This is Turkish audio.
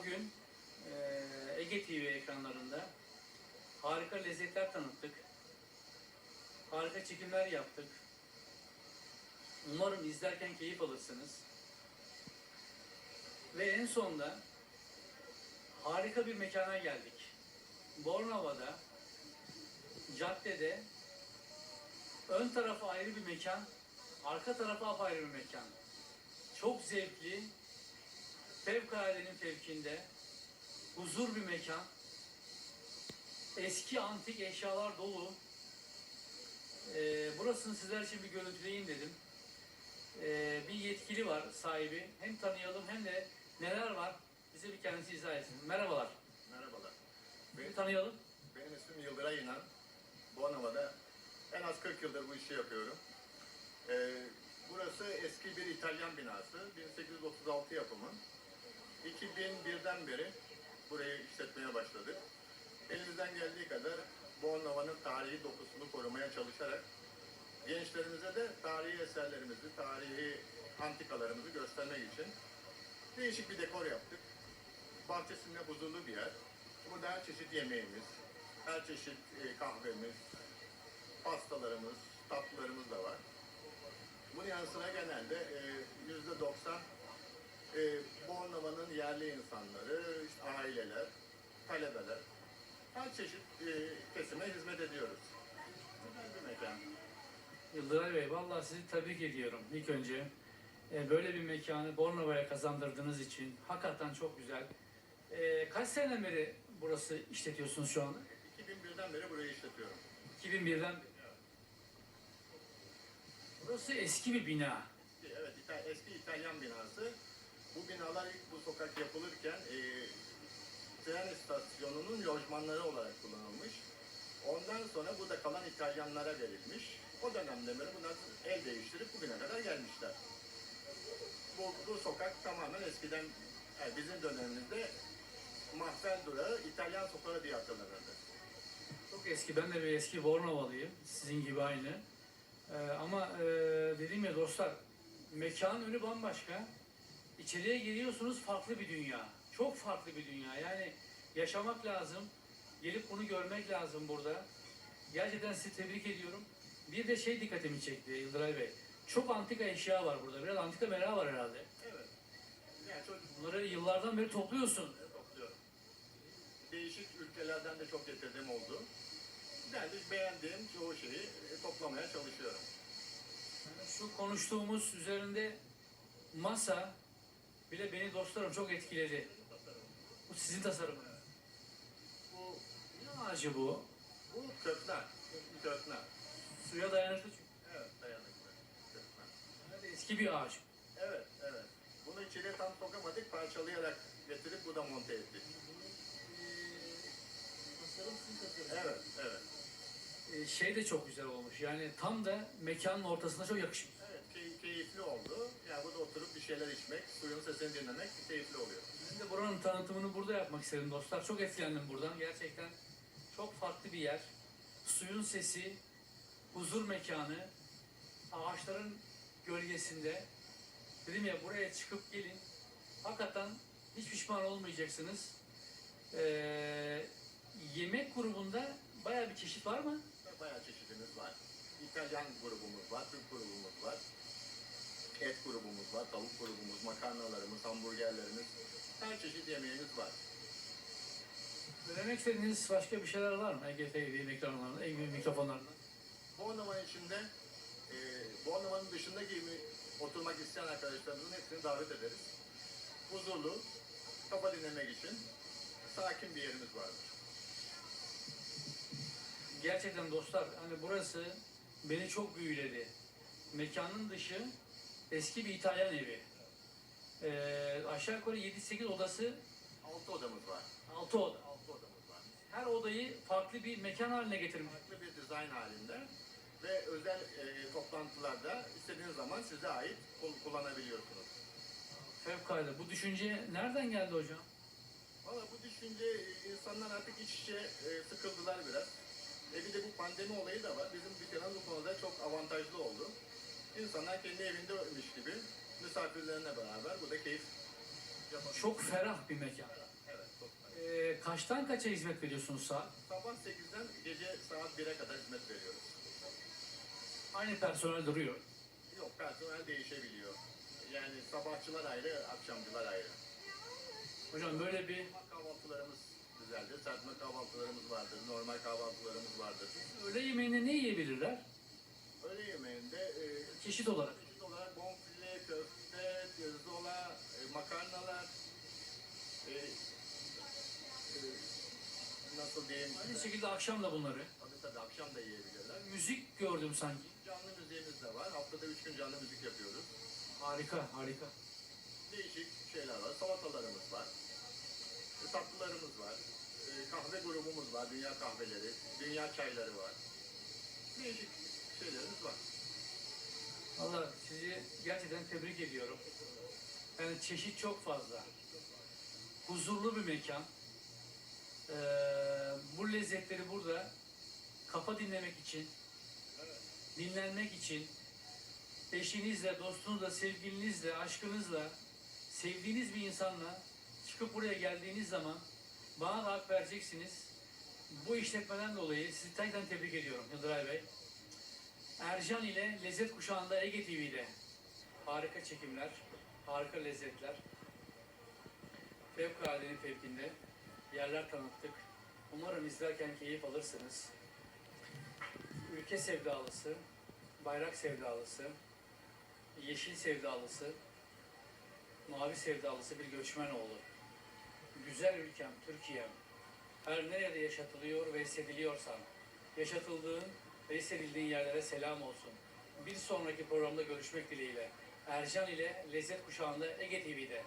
Bugün eee, Ege TV ekranlarında harika lezzetler tanıttık. Harika çekimler yaptık. Umarım izlerken keyif alırsınız. Ve en sonunda harika bir mekana geldik. Bornova'da caddede ön tarafı ayrı bir mekan, arka tarafı apayrı bir mekan. Çok zevkli, fevkaladenin fevkinde, huzur bir mekan, eski antik eşyalar dolu. Ee, burasını sizler için bir görüntüleyeyim dedim. Ee, bir yetkili var sahibi. Hem tanıyalım hem de neler var bize bir kendisi izah etsin. Merhabalar. Merhabalar. Bir tanıyalım. benim ismim Yıldıray İnan. Bornova'da en az 40 yıldır bu işi yapıyorum. Ee, burası eski bir İtalyan binası. 1836 yapımı. 2001'den beri burayı işletmeye başladık. Elimizden geldiği kadar Bornova'nın tarihi dokusunu korumaya çalışarak gençlerimize de tarihi eserlerimizi, tarihi antikalarımızı göstermek için değişik bir dekor yaptık. Bahçesinde huzurlu bir yer. Burada her çeşit yemeğimiz, her çeşit e, kahvemiz, pastalarımız, tatlılarımız da var. Bunun yanı sıra genelde e, yüzde doksan e, Bornova'nın yerli insanları, işte aileler, talebeler, her çeşit e, kesime hizmet ediyoruz. Güzel bir mekan. Yıldıray Bey, vallahi sizi tebrik ediyorum ilk önce. e, Böyle bir mekanı Bornova'ya kazandırdığınız için hakikaten çok güzel. E, Kaç seneden beri burası işletiyorsunuz şu anda? 2001'den beri burayı işletiyorum. 2001'den beri. Burası eski bir bina. Evet, eski İtalyan binası. Bu binalar ilk bu sokak yapılırken e, tren istasyonunun lojmanları olarak kullanılmış. Ondan sonra burada kalan İtalyanlara verilmiş. O dönemde beri bunlar el değiştirip bugüne kadar gelmişler. Bu, bu sokak tamamen eskiden, yani bizim dönemimizde mahzen durağı İtalyan sokağı diye hatırlanırdı. Çok eski, ben de bir eski Bornovalıyım. Sizin gibi aynı. E, ama e, dedim ya dostlar, mekanın önü bambaşka. İçeriye giriyorsunuz farklı bir dünya. Çok farklı bir dünya. Yani yaşamak lazım. Gelip bunu görmek lazım burada. Gerçekten sizi tebrik ediyorum. Bir de şey dikkatimi çekti Yıldıray Bey. Çok antika eşya var burada. Biraz antika merakı var herhalde. Evet. Yani çocuk Bunları yıllardan beri topluyorsun. topluyorum. Değişik ülkelerden de çok getirdiğim oldu. De beğendiğim çoğu şeyi e, toplamaya çalışıyorum. Şu konuştuğumuz üzerinde masa bile beni dostlarım çok etkiledi. Bu sizin tasarımınız. Bu, Ne ağacı bu? bu kökler. Kökler. Suya dayanıklı çünkü. Evet, dayanıklı. Kökler. Evet, Eski bir ağaç. Evet, evet. Bunu içeriye tam sokamadık, parçalayarak getirip burada monte ettik. Tasarım sizin tasarım. Evet, evet. Ee, şey de çok güzel olmuş. Yani tam da mekanın ortasına çok yakışmış. Keyifli oldu. Yani burada oturup bir şeyler içmek, suyun sesini dinlemek keyifli oluyor. Ben de buranın tanıtımını burada yapmak istedim dostlar. Çok etkilendim buradan. Gerçekten çok farklı bir yer. Suyun sesi, huzur mekanı, ağaçların gölgesinde. Dedim ya buraya çıkıp gelin. Hakikaten hiç pişman olmayacaksınız. Ee, yemek grubunda bayağı bir çeşit var mı? Bayağı çeşidimiz var. İtalyan grubumuz var, Türk grubumuz var. Et grubumuz var, tavuk grubumuz, makarnalarımız, hamburgerlerimiz. Her çeşit yemeğimiz var. Söylemek istediğiniz başka bir şeyler var mı? EGT gibi ekranlarında, EGT mikrofonlarında. Bornova'nın içinde, e, Bornova'nın dışındaki gibi oturmak isteyen arkadaşlarımızın hepsini davet ederiz. Huzurlu, kafa dinlemek için sakin bir yerimiz vardır. Gerçekten dostlar hani burası beni çok büyüledi. Mekanın dışı eski bir İtalyan evi. Ee, aşağı yukarı 7-8 odası, Altı odamız var. 6 oda. Altı odamız var. Her odayı farklı bir mekan haline getirmiş. Farklı bir dizayn halinde ve özel e, toplantılarda istediğiniz zaman size ait kul- kullanabiliyorsunuz. Fevkalade. Bu düşünce nereden geldi hocam? Valla bu düşünce e, insanlar artık iç içe e, sıkıldılar biraz. E bir de bu pandemi olayı da var. Bizim dükkanın bu konuda çok avantajlı oldu. İnsanlar kendi evindeymiş gibi misafirlerine beraber burada keyif yapabilir. Çok ferah bir mekan. Evet, çok ferah. Ee, kaçtan kaça hizmet veriyorsunuz saat? Sabah 8'den gece saat 1'e kadar hizmet veriyoruz. Aynı personel duruyor. Yok personel değişebiliyor. Yani sabahçılar ayrı, akşamcılar ayrı. Hocam böyle bir Kahvaltılarımız güzeldir. Serpme kahvaltılarımız vardır. Normal kahvaltılarımız vardır. öğle yemeğinde ne yiyebilirler? Çeşit olarak. çeşit olarak bonfile, köfte, pirzola, e, makarnalar, e, e, nasıl diyeyim, Aynı şekilde akşam da bunları. tabii tabii akşam da yiyebilirler. Müzik gördüm sanki. Canlı müziğimiz de var. Haftada üç gün canlı müzik yapıyoruz. Harika, harika. Değişik şeyler var. Salatalarımız var. E, tatlılarımız var. E, kahve grubumuz var. Dünya kahveleri. Dünya çayları var. Değişik şeylerimiz var. Gerçekten tebrik ediyorum. Yani çeşit çok fazla. Huzurlu bir mekan. Ee, bu lezzetleri burada kafa dinlemek için, dinlenmek için, eşinizle, dostunuzla, sevgilinizle, aşkınızla, sevdiğiniz bir insanla çıkıp buraya geldiğiniz zaman bana da hak vereceksiniz. Bu işletmeden dolayı sizi tekrar tebrik ediyorum Yıldıray Bey. Ercan ile Lezzet Kuşağı'nda Ege TV'de. Harika çekimler, harika lezzetler. Fevkaladenin fevkinde yerler tanıttık. Umarım izlerken keyif alırsınız. Ülke sevdalısı, bayrak sevdalısı, yeşil sevdalısı, mavi sevdalısı bir göçmen oğlu. Güzel ülkem Türkiye'm. Her nerede yaşatılıyor ve hissediliyorsan, yaşatıldığın ve hissedildiğin yerlere selam olsun. Bir sonraki programda görüşmek dileğiyle. Ercan ile Lezzet Kuşağı'nda Ege TV'de.